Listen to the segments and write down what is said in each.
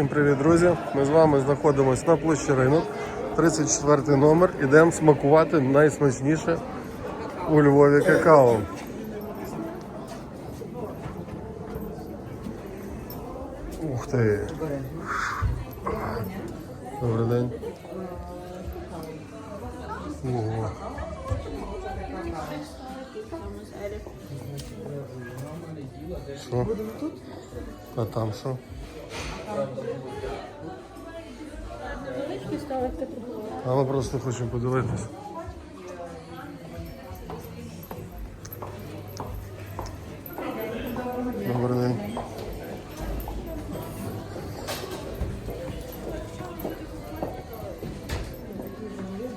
Всім привіт, друзі! Ми з вами знаходимося на площі ринок, 34 номер. Ідемо смакувати найсмачніше у Львові какао. Ух ти! Добрий день. Ого. Що? А там що? А ми просто хочемо подивитися. Добрий день.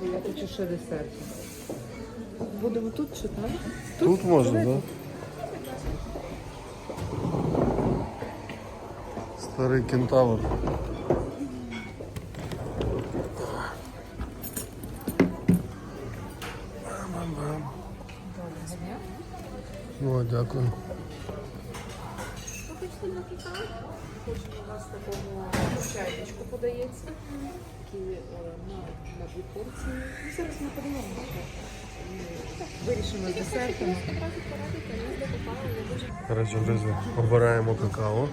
Я хочу. Будемо тут чи там? Тут можна, так? Да? Старий кентавр. О, дякую. Хочу у нас такому чайничку подається. На, на зараз ми подивимося. Вирішимо з десертом. Коротше, друзі, обираємо какао.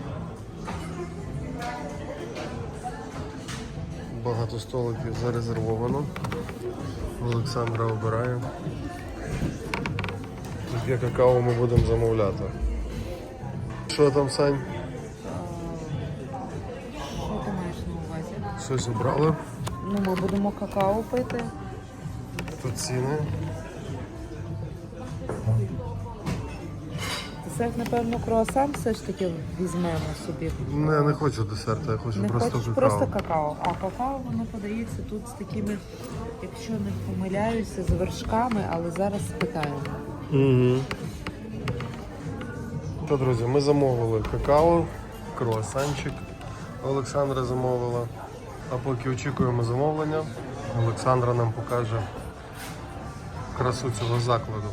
Багато столиків зарезервовано. Олександра обирає. Яке какао ми будемо замовляти. Що там, Сань? Що ти маєш на увазі? Щось обрали? Ну, ми будемо какао пити. Тут ціни. Десерт, напевно, круасан все ж таки візьмемо собі. Не, я не хочу десерту, я хочу Не просто хочеш какао. просто какао. А какао воно подається тут з такими, якщо не помиляюся, з вершками, але зараз спитаємо. Угу. То, друзі, ми замовили какао, круасанчик. Олександра замовила. А поки очікуємо замовлення, Олександра нам покаже красу цього закладу.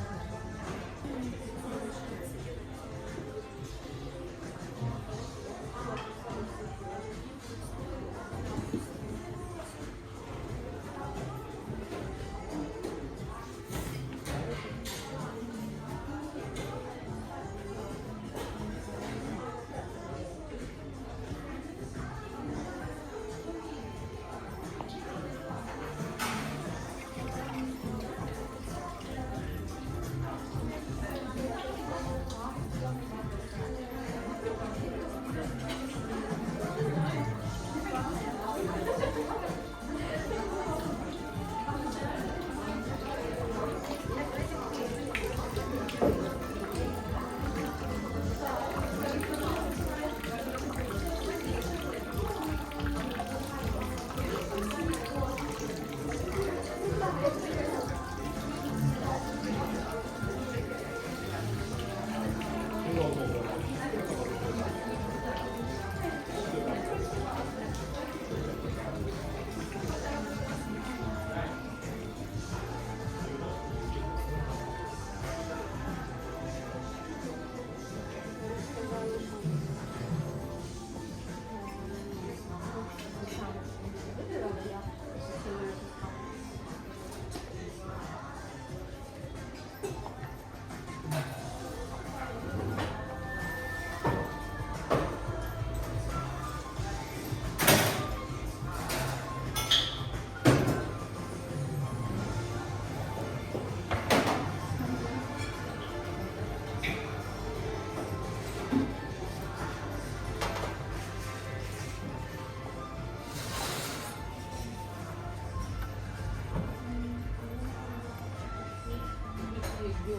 До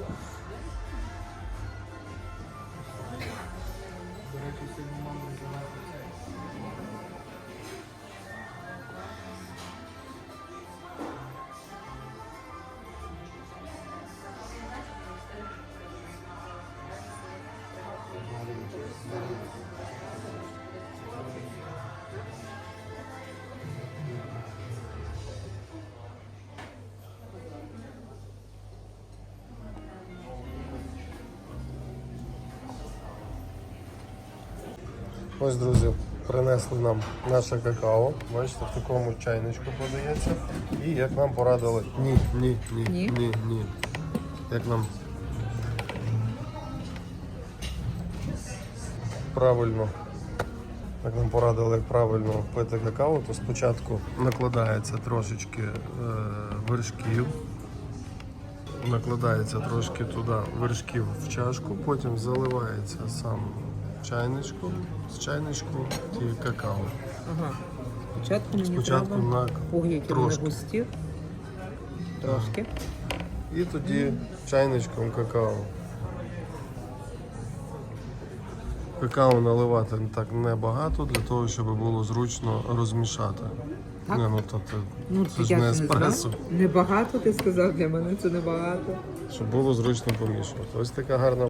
речі, сьогодні мама Ось, друзі, принесли нам наше какао. Бачите, в такому чайничку подається. І як нам порадили. Ні, ні, ні, Ні? ні, ні. Як нам правильно. Як нам порадили, як правильно пити какао, то спочатку накладається трошечки е, вершків, накладається трошки туди вершків в чашку, потім заливається сам чайничку, з чайничку і какао. Ага. Спочатку мені Спочатку треба. на трошки. густі. Трошки. І тоді чайничком какао. Какао наливати так небагато для того, щоб було зручно розмішати. Так? Не, ну, то, це, Ну, це ж я не не еспресо. Небагато ти сказав для мене, це небагато. Щоб було зручно помішувати. Ось така гарна